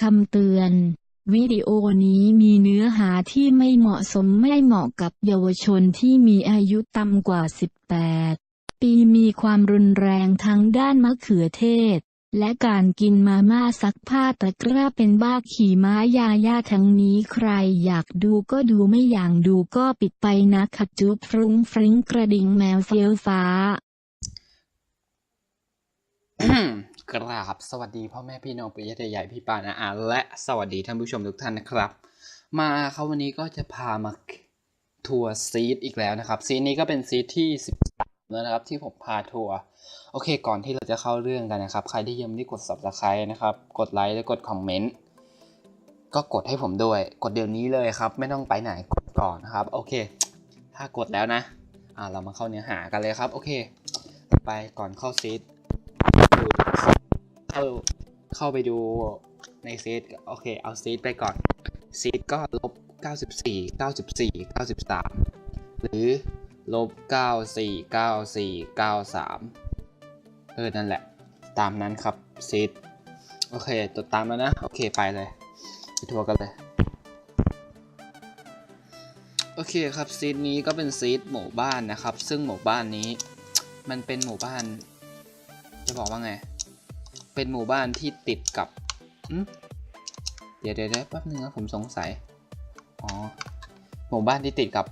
คำเตือน วิดีโอนี้มีเนื้อหาที่ไม่เหมาะสมไม่เหมาะกับเยาวชนที่มีอายุต่ำกว่า 18 ปีมีความรุนแรงทั้งด้านมะเขือเทศ และการกินมาม่าซักผ้าตะกร้าเป็นบ้าขี่ม้ายาย่าทั้งนี้ใครอยากดูก็ดูไม่อยากดูก็ปิดไปนะขัดจุบฟรุ้งฟริ้งกระดิ่งแมวเฟี้ยวฟ้ากราบสวัสดีพ่อแม่พี่น้องปิยะใหญ่พี่ปานาอาและสวัสดีท่านผู้ชมทุกท่านนะครับ มาครับวันนี้ก็จะพามาทัวร์ซีดอีกแล้วนะครับ ซีดนี้ก็เป็นซีดที่ แล้วนะครับที่ผมพาทัวร์โอเค ก่อนที่เราจะเข้าเรื่องกันนะครับ ใครที่ยังไม่ได้กด subscribe นะครับ กดไลค์และกดคอมเมนต์ก็กดให้ผมด้วย กดเดี๋ยวนี้เลยครับ ไม่ต้องไปไหนกดก่อนนะครับ โอเค ถ้ากดแล้วนะ อ่าเรามาเข้าเนื้อหากันเลยครับ โอเค ไปก่อนเข้าซีดเข้าเข้าไปดูในซีดโอเค เอาซีดไปก่อนซีดก็ลบ 94 94 93 หรือ ลบ 94 94 93 เออ นั่นแหละ ตามนั้นครับซีดโอเคตัวตามแล้วนะ โอเค ไปเลยไปทัวร์กันเลย โอเคครับซีดนี้ก็เป็นซีดหมู่บ้านนะครับ ซึ่งหมู่บ้านนี้ มันเป็นหมู่บ้าน จะบอกว่าไง เป็นหมู่บ้านที่ติดกับเดี๋ยวเดี๋ยวเดี๋ยวแป๊บนึงนะผมสงสัย อ๋อ หมู่บ้านที่ติดกับ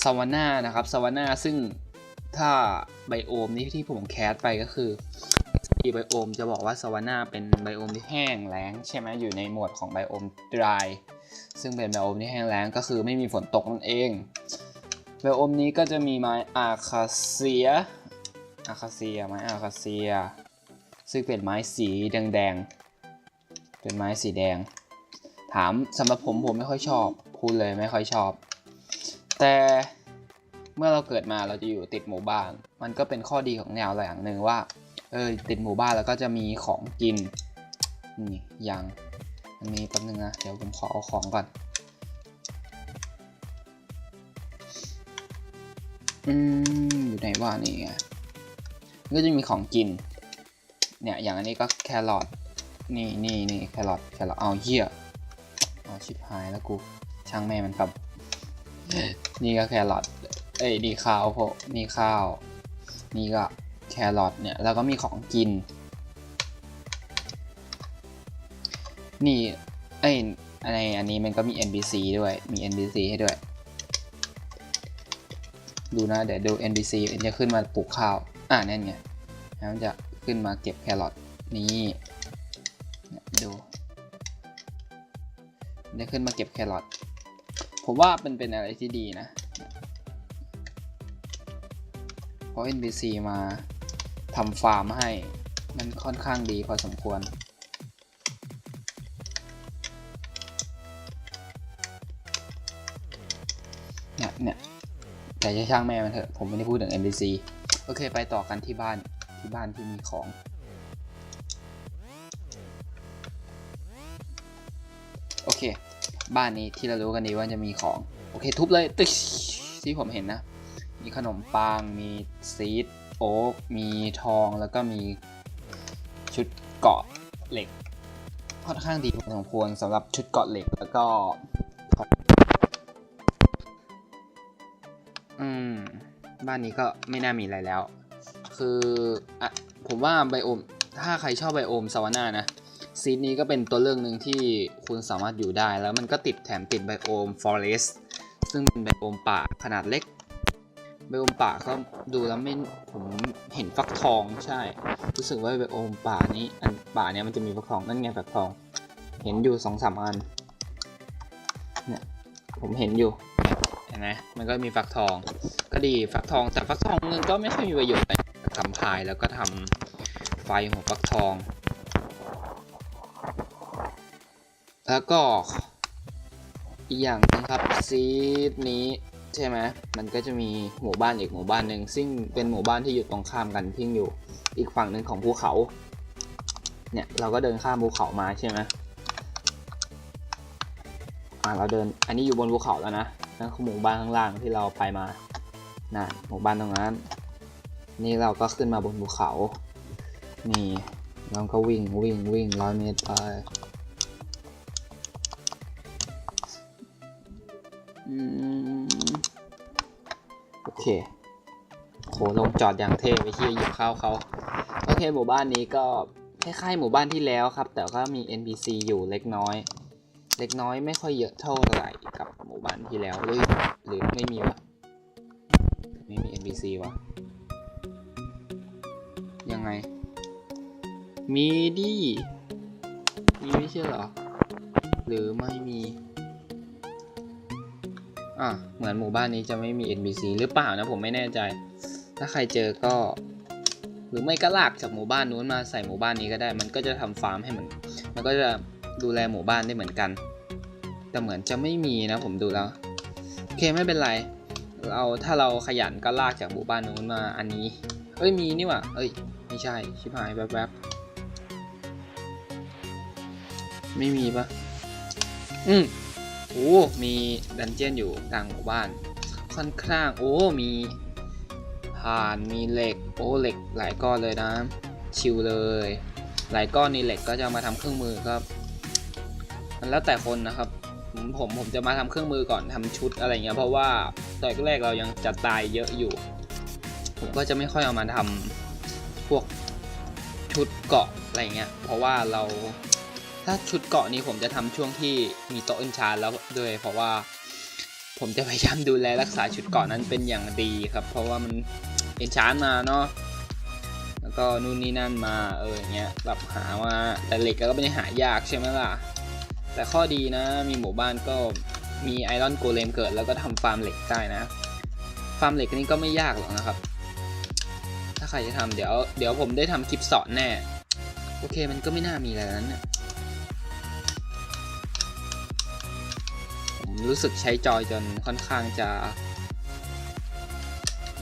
ซาวาน่านะครับซาวาน่าซึ่งถ้าไบโอมนี้ที่ผมแคสไปก็คือที่ไบโอมจะบอกว่าซาวาน่าเป็นไบโอมที่แห้งแล้งใช่ไหมอยู่ในหมวดของไบโอม dry ซึ่งเป็นไบโอมที่แห้งแล้งก็คือไม่มีฝนตกนั่นเองไบโอมนี้ก็จะมีไม้อาคาเซียอาคาเซียไม้อาคาเซีย ซึ่งเป็นไม้สีแดงๆเป็นไม้สีแดง ถามสำหรับผมผมไม่ค่อยชอบพูดเลยไม่ค่อยชอบ แต่เมื่อเราเกิดมาเราจะอยู่ติดหมู่บ้าน มันก็เป็นข้อดีของแนวเรอย่างหนึ่งว่า เออติดหมู่บ้านแล้วก็จะมีของกิน นี่อย่างมันมีแป๊บนึงนะ เดี๋ยวผมขอเอาของก่อน อืม อยู่ไหนว่านี่ไงก็จะมีของกิน เนี่ย อย่างอันนี้ก็แครอท นี่นี่นี่แครอท แครอท เอาเหี้ยเอาชิบหายแล้วกู ช่างแม่มันครับ นี่ก็แครอทเอ้ยนี่ข้าวพวกนี่ข้าว นี่ก็แครอทเนี่ย แล้วก็มีของกิน นี่เอ้ยในอันนี้มันก็มี NPC ด้วย มี NPC ให้ด้วย ดูนะ เดี๋ยวดู NPC มันจะขึ้นมาปลูกข้าว อ่านั่นไงแล้วมันจะขึ้นมาเก็บแครอทนี่ดู ได้ขึ้นมาเก็บแครอท ผมว่าเป็นเป็นอะไรที่ดีนะเพราะ NPC มาทำฟาร์มให้ มันค่อนข้างดีพอสมควร เนี่ยเนี่ยแต่จะช่างแม่มันเถอะ ผมไม่ได้พูดถึง NPC โอเค ไปต่อกันที่บ้าน ที่บ้านที่มีของ โอเค บ้านนี้ที่เรารู้กันดีว่าจะมีของ โอเคทุบเลยตึ๊ที่ผมเห็นนะ มีขนมปัง มีซีดโอ๊กมีทองแล้วก็มีชุดเกาะเหล็กค่อนข้างดีพอสมควรสำหรับชุดเกาะเหล็กแล้วก็อืมบ้านนี้ก็ไม่น่ามีอะไรแล้ว คืออะผมว่าไบโอม ถ้าใครชอบไบโอมซาวาน่านะ ซีดนี้ก็เป็นตัวเลือกหนึ่งที่คุณสามารถอยู่ได้ แล้วมันก็ติดแถมติดไบโอมฟอเรสซึ่งเป็นไบโอมป่าขนาดเล็กไบโอมป่าก็ดูแล้วไม่ผมเห็นฟักทองใช่ รู้สึกว่าไบโอมป่านี้อันป่าเนี้ยมันจะมีฟักทองนั่นไงฟักทอง เห็นอยู่สองสามอันเนี่ยผมเห็นอยู่เห็นไหมมันก็มีฟักทอง ก็ดีฟักทองแต่ฟักทองมันก็ไม่ค่อยมีประโยชน์อะไรทำพายแล้วก็ทำไฟหัวฟักทอง แล้วก็อีกอย่างหนึงครับซีดนี้ใช่ไหมมันก็จะมีหมู่บ้านอีกหมู่บ้านหนึ่งซึ่งเป็นหมู่บ้านที่อยู่ตรงข้ามกันที่อยู่อีกฝั่งหนึ่งของภูเขาเนี่ยเราก็เดินข้ามภูเขามาใช่ไหมอ่าเราเดินอันนี้อยู่บนภูเขาแล้วนะนั่นคือหมู่บ้านข้างล่างที่เราไปมาน่ะหมู่บ้านตรงนั้น นี่เราก็ขึ้นมาบนภูเขา นี่เราก็วิ่งวิ่งวิ่งร้อยเมตรไป เค โหลงจอดอย่างเท่ไปที่หยียบข้าวเขาโอเคหมู่บ้านนี้ก็คล้ายๆหมู่บ้านที่แล้วครับ แต่ก็มี NPC อยู่เล็กน้อย เล็กน้อยไม่ค่อยเยอะเท่าไหร่กับหมู่บ้านที่แล้วหรือหรือไม่มีวะไม่มี NPC วะยังไง มีดิมีไม่ใช่เหรอ หรือไม่มี อะเหมือนหมู่บ้านนี้จะไม่มี NPC หรือเปล่านะผมไม่แน่ใจ ถ้าใครเจอก็ หรือไม่ก็ลากจากหมู่บ้านนู้นมาใส่หมู่บ้านนี้ก็ได้ มันก็จะทำฟาร์มให้มันมันก็จะดูแลหมู่บ้านได้เหมือนกัน แต่เหมือนจะไม่มีนะผมดูแล้วโอเคไม่เป็นไร เราถ้าเราขยันก็ลากจากหมู่บ้านนู้นมาอันนี้เอ้ยมีนี่ว่าเอ้ยไม่ใช่ชิบหายแวบๆไม่มีปะอืม โอ้มีดันเจียนอยู่กลางหมู่บ้าน ค่อนข้าง โอ้ มีถ่านมีเหล็ก โอ้เหล็กหลายก้อนเลยนะ ชิวเลย หลายก้อนนี่เหล็กก็จะมาทำเครื่องมือครับ มันแล้วแต่คนนะครับ ผมผมผมจะมาทำเครื่องมือก่อนทำชุดอะไรเงี้ย เพราะว่าตอนแรกเรายังจะตายเยอะอยู่ ผมก็จะไม่ค่อยเอามาทำพวกชุดเกาะอะไรเงี้ย เพราะว่าเรา ถ้าชุดเกาะนี้ผมจะทำช่วงที่มีโต๊ะเอนชานแล้วด้วย เพราะว่าผมจะพยายามดูแลรักษาชุดเกาะนั้นเป็นอย่างดีครับ เพราะว่ามันเอนชานมาเนาะแล้วก็นู่นนี่นั่นมาเอออย่างเงี้ยแบบหามาแต่เหล็กก็ไม่ได้หายากใช่ไหมล่ะ แต่ข้อดีนะมีหมู่บ้านก็มีไอรอนโกเลมเกิด แล้วก็ทำฟาร์มเหล็กได้นะ ฟาร์มเหล็กนี่ก็ไม่ยากหรอกนะครับ ถ้าใครจะทำเดี๋ยวเดี๋ยวผมได้ทำคลิปสอนแน่ โอเคมันก็ไม่น่ามีอะไรนั้นนี่ย ผมรู้สึกใช้จอยจนค่อนข้างจะ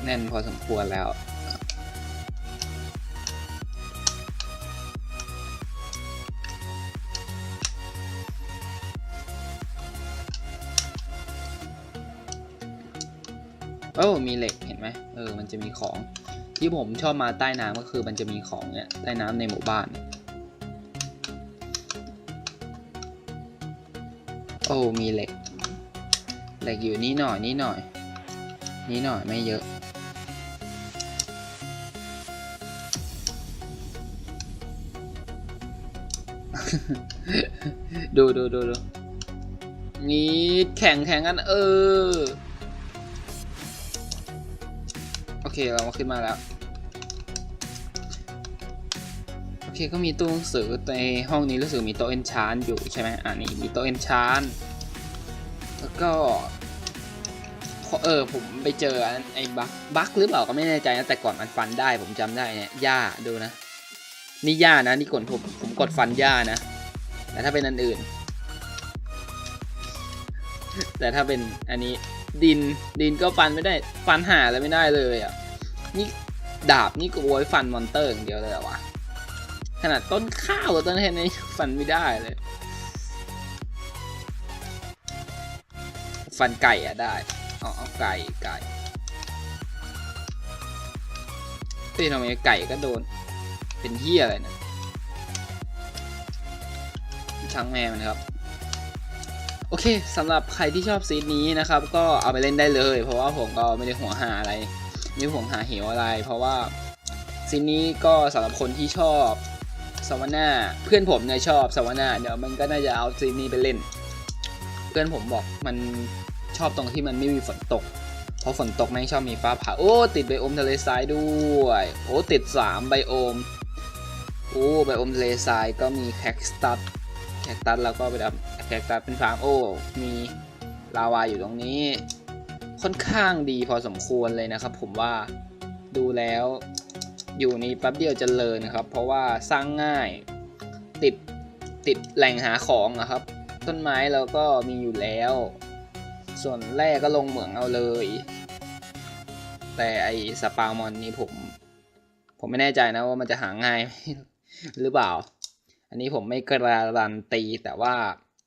แน่นพอสมควรแล้วโอ้มีเหล็กเห็นไหมเออ มันจะมีของ ที่ผมชอบมาใต้น้ำก็คือมันจะมีของเนี่ยใต้น้ำในหมู่บ้าน โอ้มีเหล็ก เหล็กอยู่นี่หน่อยนี่หน่อย นี่หน่อยไม่เยอะ ดูดูดูดูนี่แข่งแข่งกันเออ โอเคเรามาขึ้นมาแล้ว โอเคก็มีตู้หนังสือในห้องนี้รู้สึกมีโต๊ะเอนชานอยู่ใช่ไหมอ่านี่มีโต๊ะเอนชาน แล้วก็ เออผมไปเจอไอ้บักบักหรือเปล่าก็ไม่แน่ใจนะแต่ก่อนมันฟันได้ผมจำได้เนี่ยหญ้าดูนะ นี่หญ้านะนี่กดผมผมกดฟันหญ้านะ แต่ถ้าเป็นอันอื่น แต่ถ้าเป็นอันนี้ดินดินก็ฟันไม่ได้ฟันหาอะไรไม่ได้เลยอะนี่ดาบนี่ก็โวยฟันมอนเตอร์อย่างเดียวเลยอวะขนาดต้นข้าวกับต้นเทนนี่ฟันไม่ได้เลย ฟันไก่อะได้อ๋อเอาไก่ไก่เฮ้ยทำไมไก่ก็โดน เป็นเหี้ยอะไรนะช่างแม่มันครับ โอเคสำหรับใครที่ชอบซีดนี้นะครับ ก็เอาไปเล่นได้เลย เพราะว่าผมก็ไม่ได้ห่วงหาอะไร ไม่ห่วงหาเหวอะไร เพราะว่าซีดนี้ก็สำหรับคนที่ชอบสวนาเพื่อนผมเนี่ยชอบสวนาเดี๋ยวมันก็น่าจะเอาซีดนี้ไปเล่น เพื่อนผมบอกมัน ชอบตรงที่มันไม่มีฝนตก เพราะฝนตกแม่งชอบมีฟ้าผ่า โอ้ ติดไบโอมทะเลทรายด้วย โอ้ ติด 3 ไบโอม โอ้ไบโอมทะเลทรายก็มีแคคตัส แคคตัสแล้วก็ไปดับแคคตัสเป็นฟาร์มโอ้ มีลาวาอยู่ตรงนี้ ค่อนข้างดีพอสมควรเลยนะครับ ผมว่า ดูแล้วอยู่นี่แป๊บเดียวเจริญนะครับ เพราะว่าสร้างง่าย ติดติดแหล่งหาของนะครับ ต้นไม้เราก็มีอยู่แล้ว ส่วนแร่ก็ลงเหมืองเอาเลย แต่ไอสปาวมอนนี่ผม ผมไม่แน่ใจนะว่ามันจะหาง่ายหรือเปล่า อันนี้ผมไม่การันตีแต่ว่า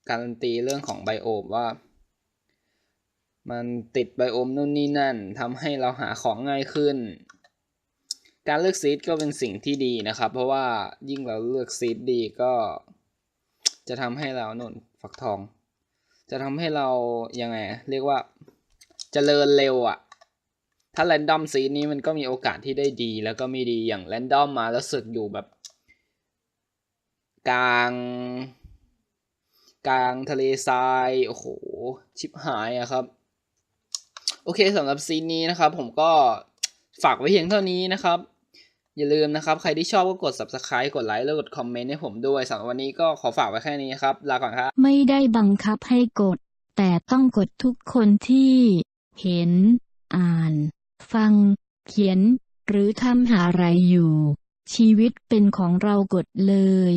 การันตีเรื่องของไบโอมว่า มันติดไบโอมนู่นนี่นั่นทำให้เราหาของง่ายขึ้น การเลือกซีดก็เป็นสิ่งที่ดีนะครับ เพราะว่ายิ่งเราเลือกซีดดีก็ จะทำให้เราหนุนฟักทอง จะทำให้เรายังไง เรียกว่าเจริญเร็วอะถ้าแรนดอมซีนี้มันก็มีโอกาสที่ได้ดีแล้วก็ไม่ดีอย่างแรนดอมมาแล้วสึกอยู่แบบ กลาง กลางทะเลทราย โอ้โห ชิบหายอะครับ โอเคสำหรับซีนนี้นะครับ ผมก็ฝากไว้เพียงเท่านี้นะครับ อย่าลืมนะครับ ใครที่ชอบก็กด subscribe กดไลค์แล้วกดคอมเมนต์ให้ผมด้วยสำหรับวันนี้ก็ขอฝากไว้แค่นี้ครับ ลาก่อนครับ ไม่ได้บังคับให้กด แต่ต้องกดทุกคนที่ เห็น อ่าน ฟัง เขียน หรือทำหาอะไรอยู่ ชีวิตเป็นของเรากดเลย